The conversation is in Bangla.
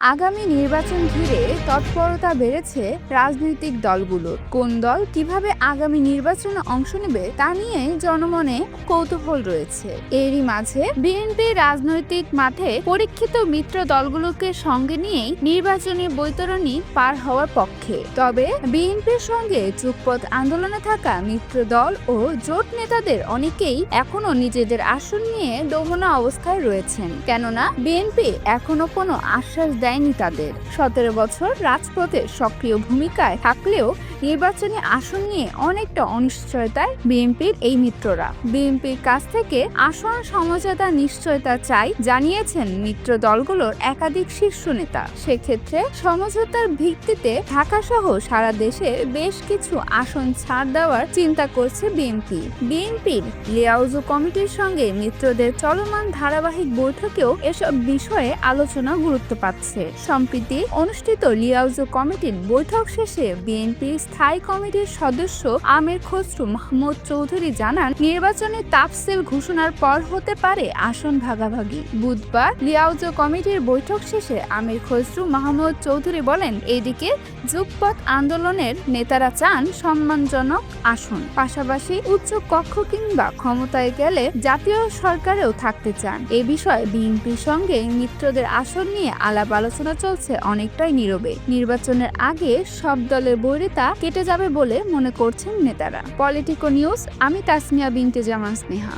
আগামী নির্বাচন ঘিরে তৎপরতা বেড়েছে রাজনৈতিক দলগুলোর। কোন দল কীভাবে আগামী নির্বাচনে অংশ নেবে তা নিয়ে জনমনে কৌতূহল রয়েছে। এরই মাঝে বিএনপি রাজনৈতিক মাঠে পরীক্ষিত মিত্র দলগুলোকে সঙ্গে নিয়েই নির্বাচনী বৈতরণী পার হওয়ার পক্ষে। তবে বিএনপির সঙ্গে যুগপথ আন্দোলনে থাকা মিত্র দল ও জোট নেতাদের অনেকেই এখনও নিজেদের আসন নিয়ে দমনা অবস্থায় রয়েছেন। কেননা বিএনপি এখনও কোনো আশ্বাস দেয়নি তাদের। সতেরো বছর রাজপথে সক্রিয় ভূমিকায় থাকলেও নির্বাচনী আসন নিয়ে অনেকটা অনিশ্চয়তায় বিএনপির এই মিত্ররা। বিএনপির কাছ থেকে আসন সমঝোতা নিশ্চয়তা চাই জানিয়েছেন মিত্র দলগুলোর একাধিক শীর্ষ নেতা। সেক্ষেত্রে সমঝোতার ভিত্তিতে ঢাকা সহ সারা দেশে বেশ কিছু আসন ছাড় দেওয়ার চিন্তা করছে বিএনপি। বিএনপির লিয়াউজু কমিটির সঙ্গে মিত্রদের চলমান ধারাবাহিক বৈঠকেও এসব বিষয়ে আলোচনা গুরুত্ব পাচ্ছে। সম্প্রতি অনুষ্ঠিত লিয়াউজু কমিটির বৈঠক শেষে বিএনপির স্থায়ী কমিটির সদস্য আমির খসরু মাহমুদ চৌধুরী জানান, নির্বাচনে তাফসিল ঘোষণার পর হতে পারে আসন ভাগাভাগি। বুধবার লিয়াউজু কমিটির বৈঠক শেষে আমির খসরু মাহমুদ চৌধুরী বলেন, এদিকে যুগপথ আন্দোলনের নেতারা চান সম্মানজনক আসন। পাশাপাশি উচ্চ কক্ষ কিংবা ক্ষমতায় গেলে জাতীয় সরকারেও থাকতে চান। এ বিষয়ে বিএনপির সঙ্গে মিত্রদের আসন নিয়ে আলাপ আলোচনা চলছে অনেকটাই নীরবে। নির্বাচনের আগে সব দলের বৈরিতা কেটে যাবে বলে মনে করছেন নেতারা। পলিটিকো নিউজ আমি তাসমিয়া বিনতে জামান স্নেহা।